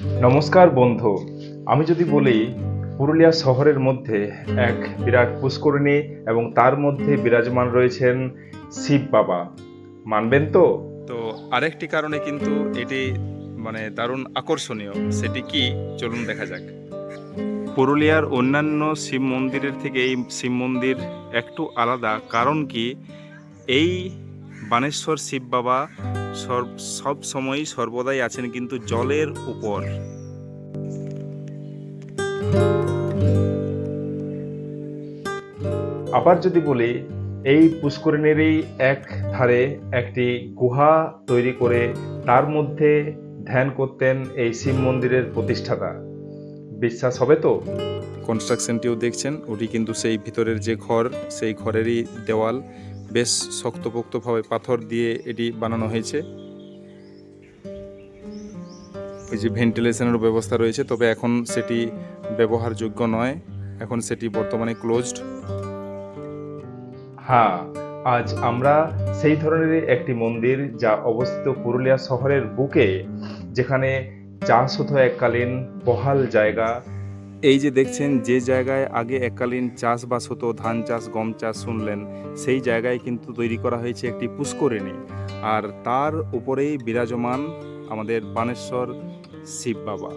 নমস্কার বন্ধু। আমি যদি বলি, পুরুলিয়া শহরের মধ্যে এক বিরাট পুষ্করিণী এবং তার মধ্যে বিরাজমান রয়েছেন শিব বাবা। মানবেন তো? তো আরেকটি কারণে কিন্তু এটি মানে দারুণ আকর্ষণীয়। সেটি কি? চলুন দেখা যাক। পুরুলিয়ার অন্যান্য শিব মন্দিরের থেকে এই শিব মন্দির একটু আলাদা। কারণ কি? এই বানেশ্বর শিব বাবা সব সময়ই সর্বদাই আছেন কিন্তু জলের উপর। আবার যদি বলি এই পুষ্করিণীরই এক ধারে একটি গুহা তৈরি করে তার মধ্যে ধ্যান করতেন এই শিব মন্দিরের প্রতিষ্ঠাতা। বিশ্বাস হবে তো? কনস্ট্রাকশনটিও দেখছেন ওটি কিন্তু সেই ভিতরের যে ঘর সেই ঘরেরই দেওয়াল। বেশ শক্তপোক্তভাবে পাথর দিয়ে এটি বানানো হয়েছে। ওই যে ভেন্টিলেশনের ব্যবস্থা রয়েছে, তবে এখন সেটি ব্যবহারযোগ্য নয়। এখন সেটি বর্তমানে ক্লোজড হ্যাঁ আজ আমরা সেই ধরনের একটি মন্দির যা অবস্থিত পুরুলিয়া শহরের বুকে, যেখানে চাষ হতো এককালীন বহাল জায়গা এই যে দেখছেন যে জায়গায় আগে এককালীন চাষবাস হতো ধান চাষ গম চাষ শুনলেন সেই জায়গায় কিন্তু তৈরি করা হয়েছে একটি পুষ্করিণী। আর তার উপরেই বিরাজমান আমাদের বানেশ্বর শিব বাবা।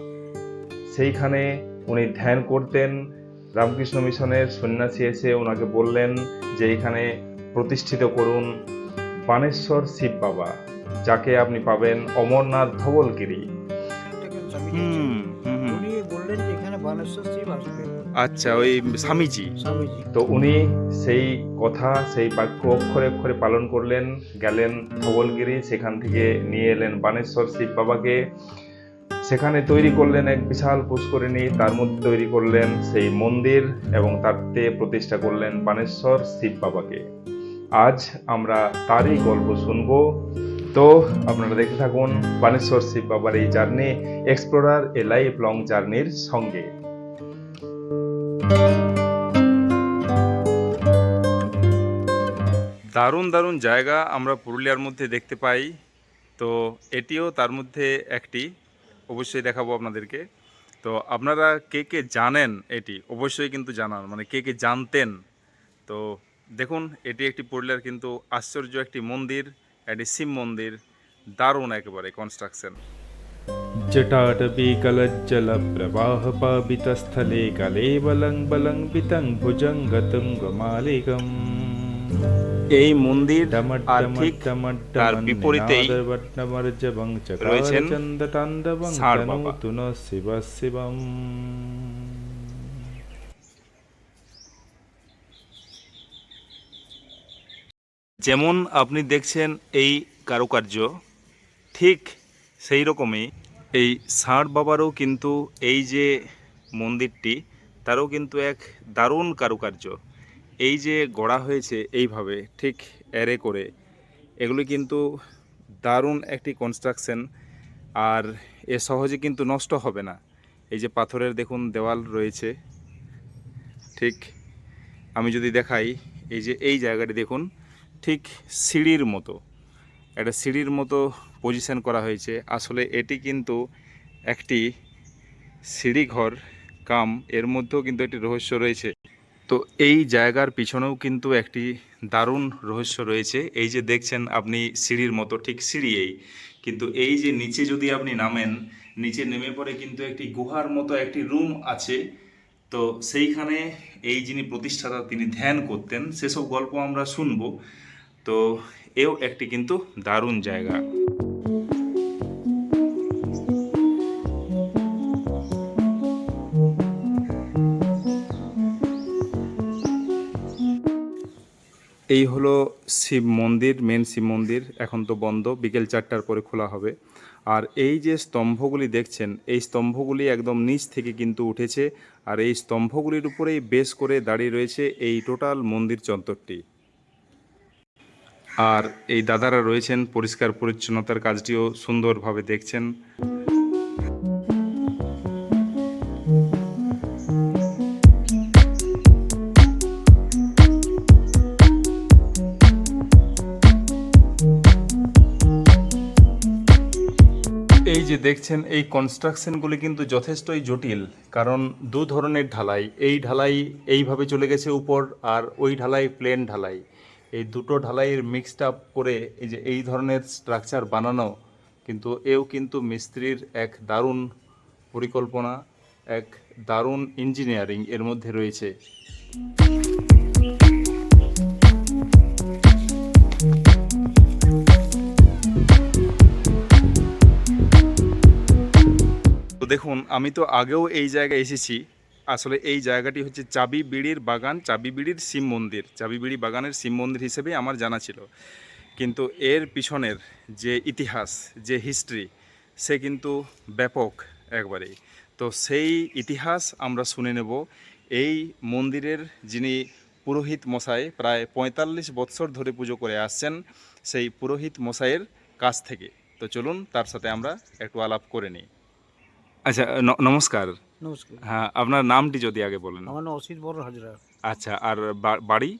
সেইখানে উনি ধ্যান করতেন রামকৃষ্ণ মিশনের সন্ন্যাসী এসে ওনাকে বললেন যে এখানে প্রতিষ্ঠিত করুন বানেশ্বর শিব বাবা যাকে আপনি পাবেন অমরনাথ ধবলগিরি। হুম। হুম হুম। উনি বললেন যে এখানে বানেশ্বর শিব আসবে আচ্ছা ওই স্বামীজি। স্বামীজি। তো উনি সেই কথা সেই বাক্য অক্ষরে অক্ষরে পালন করলেন গেলেন ধবলগিরি সেখান থেকে নিয়ে এলেন বানেশ্বর শিব বাবাকে। সেখানে তৈরি করলেন এক বিশাল পুষ্করিণী তার মধ্যে তৈরি করলেন সেই মন্দির এবং তাতে প্রতিষ্ঠা করলেন বানেশ্বর শিব বাবাকে। আজ আমরা তারই গল্প শুনব। তো আপনারা দেখতে থাকুন বানেশ্বর শিব বাবার এই journey explorer a life long জার্নির সঙ্গে। দারুণ দারুণ জায়গা আমরা পুরুলিয়ার মধ্যে দেখতে পাই। তো এটিও তার মধ্যে একটি। অবশ্যই দেখাবো আপনাদেরকে। তো আপনারা কে কে জানেন এটি? অবশ্যই কিন্তু জানান মানে কে কে জানতেন? তো দেখুন, এটি একটি পুরুলিয়ার কিন্তু আশ্চর্য একটি মন্দির। একটি শিব মন্দির দারুণ একেবারে কনস্ট্রাকশন जटाटपीकलज्जलप्रवाहपावितस्थले कलेवलं बलं वितं भुजङ्गतुङ्गमालिकम् এই মন্দির আর ঠিক তার বিপরীতেই রয়েছেন চন্দতাণ্ডবং ষাঁড় বাবা। তনু ন শিব শিবম যেমন আপনি দেখছেন এই কারুকার্য, ঠিক সেই রকমই এই ষাঁড় বাবারও কিন্তু এই যে মন্দিরটি, তারও কিন্তু এক দারুণ কারুকার্য। এই যে গড়া হয়েছে এইভাবে, ঠিক অ্যারে করে, এগুলি কিন্তু দারুণ একটি কনস্ট্রাকশন আর এ সহজে কিন্তু নষ্ট হবে না। এই যে পাথরের দেখুন দেওয়াল রয়েছে, ঠিক আমি যদি দেখাই, এই যে এই জায়গাটি দেখুন ঠিক সিঁড়ির মতো। একটা সিঁড়ির মতো পজিশন করা হয়েছে। আসলে এটি কিন্তু একটি সিঁড়িঘর, কাম, এর মধ্যেও কিন্তু একটি রহস্য রয়েছে। তো এই জায়গার পিছনেও কিন্তু একটি দারুণ রহস্য রয়েছে। এই যে দেখছেন আপনি সিঁড়ির মতো, ঠিক সিঁড়ি এই কিন্তু এই যে নিচে যদি আপনি নামেন, নিচে নেমে পড়ে কিন্তু একটি গুহার মতো একটি রুম আছে। তো সেইখানে এই যিনি প্রতিষ্ঠাতা, তিনি ধ্যান করতেন। সেসব গল্প আমরা শুনব। তো এও একটি কিন্তু দারুণ জায়গা। এই হলো শিব মন্দির মেন শিব মন্দির। এখন তো বন্ধ, বিকেল চারটার পরে খোলা হবে। আর এই যে স্তম্ভগুলি দেখছেন, এই স্তম্ভগুলি একদম নিচ থেকে কিন্তু উঠেছে। আর এই স্তম্ভগুলির উপরেই বেশ করে দাঁড়িয়ে রয়েছে এই টোটাল মন্দির চত্বরটি। আর এই দাদারা রয়েছেন পরিষ্কার পরিচ্ছন্নতার কাজটিও সুন্দরভাবে দেখছেন। এই যে দেখছেন, এই কনস্ট্রাকশনগুলি কিন্তু যথেষ্টই জটিল, কারণ দু ধরনের ঢালাই। এই ঢালাই এইভাবে চলে গেছে উপর আর ওই ঢালাই প্লেন ঢালাই। এই দুটো ঢালাইয়ের মিক্সড আপ করে এই যে এই ধরনের স্ট্রাকচার বানানো কিন্তু এও কিন্তু মিস্ত্রির এক দারুণ পরিকল্পনা, এক দারুণ ইঞ্জিনিয়ারিং এর মধ্যে রয়েছে। দেখুন, আমি তো আগেও এই জায়গায় এসেছি। আসলে এই জায়গাটি হচ্ছে চাবি বিড়ির বাগান চাবি বিড়ির শিব মন্দির। চাবি বিড়ি বাগানের শিব মন্দির হিসেবে আমার জানা ছিল। কিন্তু এর পিছনের যে ইতিহাস, যে হিস্ট্রি সে কিন্তু ব্যাপক একবারেই। তো সেই ইতিহাস আমরা শুনে নেব। এই মন্দিরের যিনি পুরোহিত মশাই প্রায় পঁয়তাল্লিশ বৎসর ধরে পুজো করে আসছেন, সেই পুরোহিত মশাইয়ের কাছ থেকে। তো চলুন তার সাথে আমরা একটু আলাপ করে নিই। আচ্ছা নমস্কার। নমস্কার। হ্যাঁ আপনার নামটি যদি আগে বলেন। আমার নাম অসিত বড় হাজরা। আচ্ছা আর বাড়ি?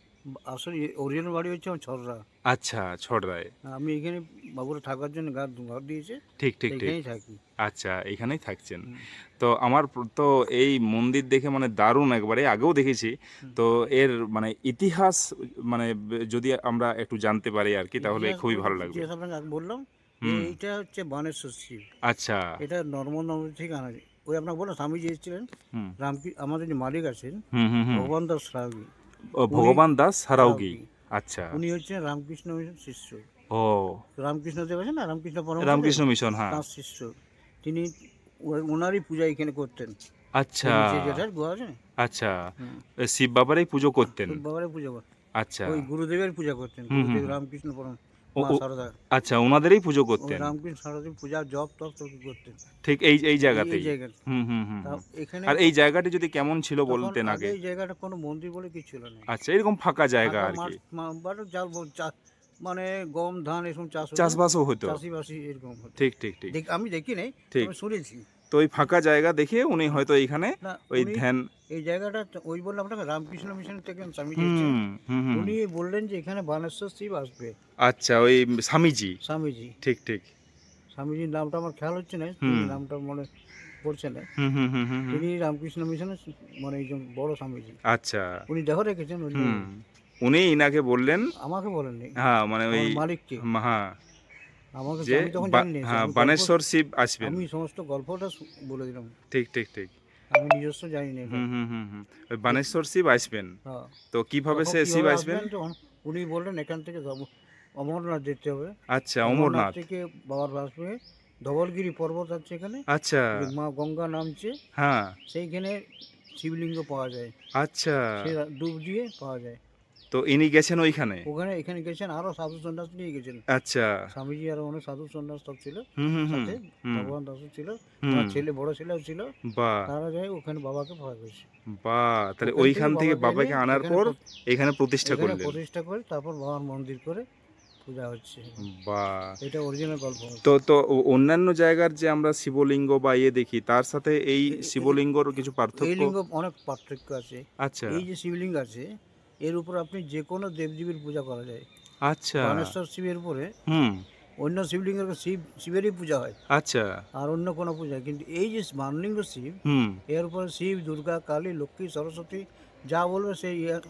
আসলে অরিজিনাল বাড়ি হচ্ছে আমার ছররা আচ্ছা ছড়রায়। আমি এখানে বাবুরা থাকার জন্য ঘর দিয়েছে। ঠিক ঠিক ঠিক। থাকি। আচ্ছা এখানেই থাকছেন। তো আমার তো এই মন্দির দেখে মানে দারুণ একবারে আগেও দেখেছি। তো এর মানে ইতিহাস মানে যদি আমরা একটু জানতে পারি আর কি তাহলে খুবই ভালো লাগবে। বললাম। এইটা হচ্ছে বানেশ্বর শিব। আচ্ছা। এটা নর্মদ নগর থেকে আনা যায়। ওই আপনাকে বললাম স্বামীজি এসেছিলেন। রামকি আমাদের যে মালিক আছেন ভগবান দাস রাগি ভগবান দাস হারাউগি সারাউগি। আচ্ছা। উনি হচ্ছেন রামকৃষ্ণ মিশন শিষ্য। ও। রামকৃষ্ণ দেব আছেন না? রামকৃষ্ণ পরম রামকৃষ্ণ মিশন হ্যাঁ। তাঁর শিষ্য। তিনি ওনারই পূজা এখানে করতেন। আচ্ছা। যেটার আছে আচ্ছা। শিব বাবারই পুজো করতেন। শিব বাবারে পূজা করতেন আচ্ছা। ওই গুরুদেবের পূজা করতেন। গুরুদেব রামকৃষ্ণ পরম আচ্ছা ওনাদেরই পুজো করতেন? রামকৃষ্ণ পূজা জপ তপ করতেন। ঠিক এই এই জায়গাতেই? হুম হুম হুম এখানে আর এই জায়গাটি যদি কেমন ছিল বলতেন আগে এই জায়গাটা কোনো মন্দির বলে কিছু ছিল না। আচ্ছা এরকম ফাঁকা জায়গা আর কি। মানে গম ধান এসব চাষ চাষবাসও হতো। চাষিবাসি এরকম ঠিক ঠিক ঠিক। আমি দেখি নাই ঠিক। শুনেছি। তো ওই ফাঁকা জায়গা দেখে উনি হয়তো এইখানে ওই ধ্যান এই জায়গাটা ওই বললাম আপনাকে রামকৃষ্ণ মিশন থেকে স্বামী। উনি বললেন যে এখানে বানেশ্বর শিব আসবে। আচ্ছা ওই স্বামীজি? স্বামীজি। ঠিক ঠিক। স্বামীজির নামটা আমার খেয়াল হচ্ছে না নামটা মনে পড়ছে না। হুম হুম হুম হুম হুম। তিনি রামকৃষ্ণ মিশনের মানে একজন বড় স্বামীজি। আচ্ছা। উনি দেখো রেখেছেন উনি ইনাকে বললেন? আমাকে বলেননি। হ্যাঁ মানে ওই মালিককে। হ্যাঁ। যে হ্যাঁ বানেশ্বর শিব আসবেন। আমি সমস্ত গল্পটা বলে দিলাম। ঠিক ঠিক ঠিক। আমি নিজস্ব জানি না হুম হুম হুম হুম। ওই বানেশ্বর শিব আসবেন। হ্যাঁ। তো কীভাবে সে শিব আসবেন? উনি বললেন এখান থেকে অমরনাথ যেতে হবে। আচ্ছা অমরনাথ থেকে বাবার বাসবে ধবলগিরি পর্বত আছে এখানে। আচ্ছা। মা গঙ্গা নামছে। হ্যাঁ। সেইখানে শিবলিঙ্গ পাওয়া যায়। আচ্ছা। ডুব দিয়ে পাওয়া যায়। তো ইনি গেছেন ওইখানে? ওখানে এখানে গেছেন আরও সাধু সন্ন্যাস নিয়ে গেছেন। আচ্ছা। স্বামীজি আরও অনেক সাধু সন্ন্যাস সব ছিল। সাথে ভগবান দাসও ছিল ছেলে বড় ছেলেও ছিল। বাহ তারা যায় ওখানে বাবাকে গেছে বাহ তাহলে ওইখান থেকে বাবাকে আনার পর এখানে প্রতিষ্ঠা করলেন। প্রতিষ্ঠা করে তারপর বাবার মন্দির করে পূজা হচ্ছে। বাহ এটা অরিজিনাল গল্প তো তো অন্যান্য জায়গার যে আমরা শিবলিঙ্গ বা ইয়ে দেখি তার সাথে এই শিবলিঙ্গর কিছু এই পার্থক্য লিঙ্গ অনেক পার্থক্য আছে। আচ্ছা। এই যে শিবলিঙ্গ আছে এর উপর আপনি যে কোনো দেবদেবীর পূজা করা যায়। আচ্ছা। গণেশ্বর শিবের উপরে হুম। অন্য শিবলিঙ্গের শিব শিবেরই পূজা হয়। আচ্ছা। আর অন্য কোনো পূজা। কিন্তু এই যে মানলিঙ্গ শিব হুম। এর উপরে শিব দুর্গা কালী লক্ষ্মী সরস্বতী যা বলবে সেই ইয়ার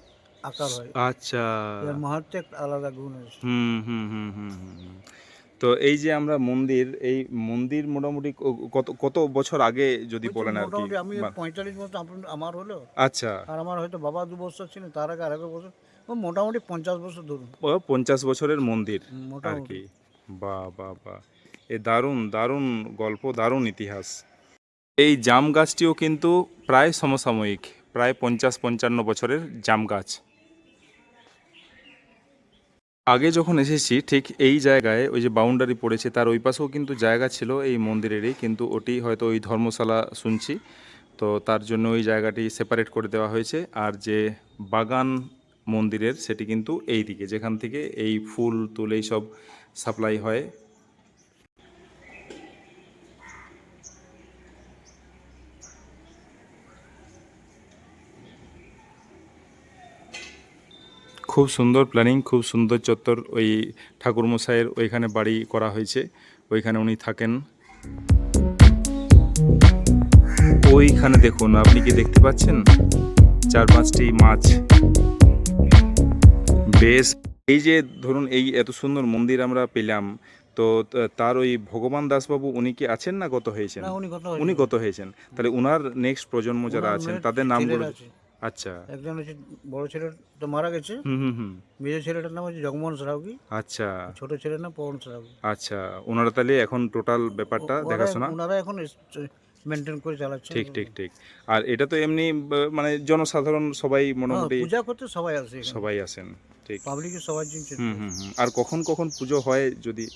আকার হয়। আচ্ছা। এর মাহাত্মে একটা আলাদা গুণ আছে হুম হুম হুম হুম। তো এই যে আমরা মন্দির এই মন্দির মোটামুটি কত কত বছর আগে যদি বলেন আর কি? আমি বা- পঁয়তাল্লিশ বছর আমার হলো আচ্ছা। আর আমার হয়তো বাবা দু বছর ছিলেন তার আগে আর এক বছর মোটামুটি পঞ্চাশ বছর ধরুন। পঞ্চাশ বছরের মন্দির আর কি। বাহ বাহ বাহ এ দারুণ দারুণ গল্প দারুণ ইতিহাস। এই জাম গাছটিও কিন্তু প্রায় সমসাময়িক প্রায় পঞ্চাশ পঞ্চান্ন বছরের জাম গাছ। আগে যখন এসেছি, ঠিক এই জায়গায় ওই যে বাউন্ডারি পড়েছে, তার ওই পাশেও কিন্তু জায়গা ছিল এই মন্দিরেরই, কিন্তু ওটি হয়তো ওই ধর্মশালা শুনছি। তো তার জন্য ওই জায়গাটি সেপারেট করে দেওয়া হয়েছে। আর যে বাগান মন্দিরের, সেটি কিন্তু এই দিকে যেখান থেকে এই ফুল, তুলে সব সাপ্লাই হয়। খুব সুন্দর প্ল্যানিং খুব সুন্দর চত্বর ওই ঠাকুরমশাইয়ের ওইখানে বাড়ি করা হয়েছে ওইখানে উনি থাকেন। ওইখানে দেখুন আপনি কি দেখতে পাচ্ছেন? চার পাঁচটি মাছ। বেশ এই যে ধরুন এই এত সুন্দর মন্দির আমরা পেলাম তো তার ওই ভগবান দাসবাবু উনি কি আছেন না গত হয়েছেন? উনি গত হয়েছেন। তাহলে উনার নেক্সট প্রজন্ম যারা আছেন তাদের নামগুলো আচ্ছা। একজন হচ্ছে বড় ছেলে তো মারা গেছে। হুম হুম হুম। মেজর ছেলেটার নাম হচ্ছে জগমোহন সারাউকি। আচ্ছা। ছোট ছেলের নাম পবন সারাউকি। আচ্ছা ওনারা তাহলে এখন টোটাল ব্যাপারটা দেখাশোনা? ওনারা এখন মেনটেন করে চালাচ্ছে ঠিক ঠিক ঠিক। আর এটা তো এমনি মানে জনসাধারণ সবাই মোটামুটি পূজা করতে সবাই আসে সবাই আসেন ঠিক। পাবলিকের সবার জন্য হুম হুম হুম। আর কখন কখন পুজো হয় যদি?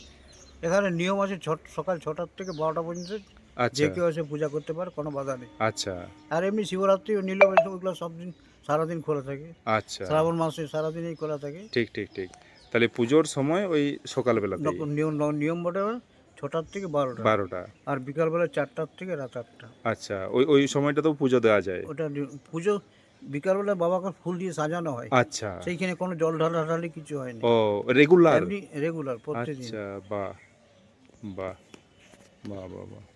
এখানে নিয়ম আছে সকাল ছটার থেকে বারোটা পর্যন্ত যে আচ্ছা কেউ এসে পূজা করতে পারে কোনো বাধা নেই। আচ্ছা। আর এমনি শিবরাত্রি ও নীল ওইগুলো সব দিন সারাদিন খোলা থাকে। আচ্ছা। শ্রাবণ মাসে সারাদিনই খোলা থাকে। ঠিক ঠিক ঠিক। তাহলে পুজোর সময় ওই সকালবেলাতে নক- নিয়ম ন- নিয়ম বটে ছটার থেকে বারোটা। বারোটা। আর বিকালবেলা চারটার থেকে রাত আটটা। আচ্ছা ওই ওই সময়টা তো পুজো দেওয়া যায়? ওটা পুজো বিকালবেলা বাবাকে ফুল দিয়ে সাজানো হয়। আচ্ছা। সেইখানে কোনো জল ঢালাঢালি কিছু হয়নি। ও রেগুলার এমনি রেগুলার প্রতিদিন আচ্ছা বাহ। বাহ। বাহ বাহ বাহ।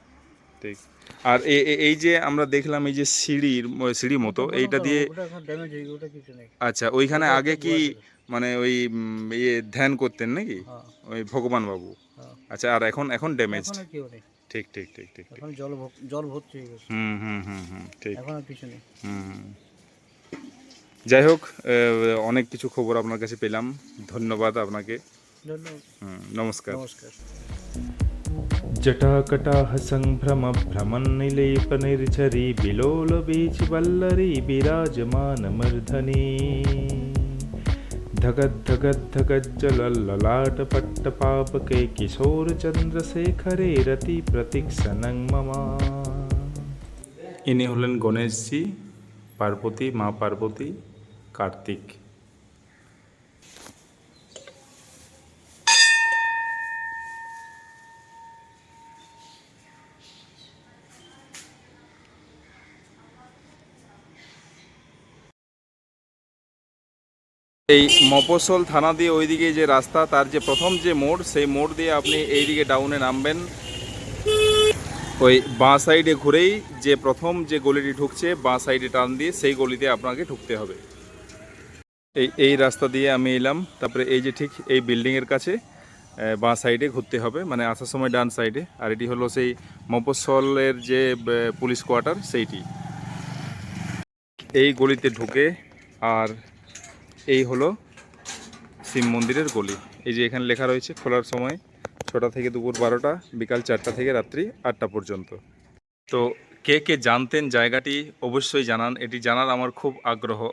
ঠিক আর এই যে আমরা দেখলাম এই যে সিঁড়ির সিঁড়ি মতো এইটা দিয়ে আচ্ছা ওইখানে আগে কি মানে ওই ইয়ে ধ্যান করতেন নাকি? হ্যাঁ। ওই ভগবান বাবু? হ্যাঁ। আচ্ছা আর এখন এখন ড্যামেজ ঠিক ঠিক ঠিক ঠিক ঠিক। এখন জল জল ভর্তি হয়ে গেছে। হুম হুম হুম হুম ঠিক। এখন আর কিছু নেই। হুম যাই হোক অনেক কিছু খবর আপনার কাছে পেলাম। ধন্যবাদ আপনাকে। ধন্যবাদ। হুম, নমস্কার। নমস্কার। जटाकटाह सम्भ्रम भ्रमन्निलेपनिर्झरी बिलोलबीजवल्लरी विराजमानमर्धनी धगद्धगद्धगज्जलल्ललाटपट्टपापके किशोरचन्द्रशेखरे रतिप्रतीक्षणं मम ইনি হলেন গণেশজি পার্বতী মা পার্বতী কার্তিক এই মফস্বল থানা দিয়ে ওইদিকে যে রাস্তা, তার যে প্রথম যে মোড়, সেই মোড় দিয়ে আপনি এইদিকে ডাউনে নামবেন। ওই বাঁ সাইডে ঘুরেই যে প্রথম যে গলিটি ঢুকছে, বাঁ সাইডে টান দিয়ে সেই গলিতে আপনাকে ঢুকতে হবে। এই এই রাস্তা দিয়ে আমি এলাম। তারপরে এই যে ঠিক এই বিল্ডিংয়ের কাছে বাঁ সাইডে ঘুরতে হবে। মানে আসার সময় ডান সাইডে আর এটি হলো সেই মফস্বলের যে পুলিশ কোয়ার্টার, সেইটি। এই গলিতে ঢুকে আর এই হলো শিব মন্দিরের গলি। এই যে এখানে লেখা রয়েছে, খোলার সময় ছটা থেকে দুপুর বারোটা, বিকাল চারটা থেকে রাত্রি আটটা পর্যন্ত। তো কে কে জানতেন জায়গাটি অবশ্যই জানান। এটি জানার আমার খুব আগ্রহ।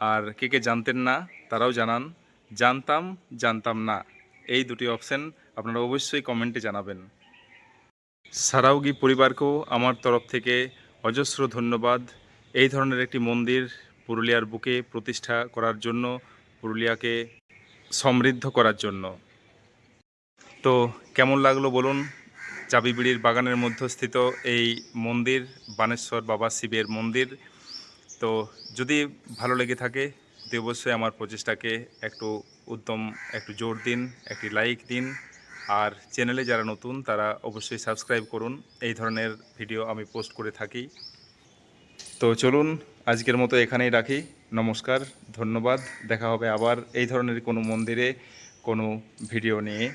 আর কে কে জানতেন না, তারাও জানান। জানতাম জানতাম না। এই দুটি অপশান আপনারা অবশ্যই কমেন্টে জানাবেন। সারাউগি পরিবারকেও আমার তরফ থেকে অজস্র ধন্যবাদ। এই ধরনের একটি মন্দির পুরুলিয়ার বুকে প্রতিষ্ঠা করার জন্য, পুরুলিয়াকে সমৃদ্ধ করার জন্য। তো কেমন লাগল বলুন? চাবিবিড়ির বাগানের মধ্যস্থিত এই মন্দির, বানেশ্বর বাবা শিবের মন্দির। তো যদি ভালো লেগে থাকে তো অবশ্যই আমার প্রচেষ্টাকে একটু উদ্যম একটু জোর দিন, একটি লাইক দিন। আর চ্যানেলে যারা নতুন, তারা অবশ্যই সাবস্ক্রাইব করুন। এই ধরনের ভিডিও আমি পোস্ট করে থাকি। তো চলুন আজকের মতো এখানেই রাখি। নমস্কার, ধন্যবাদ। দেখা হবে আবার এই ধরনের কোনো মন্দিরে কোনো ভিডিও নিয়ে।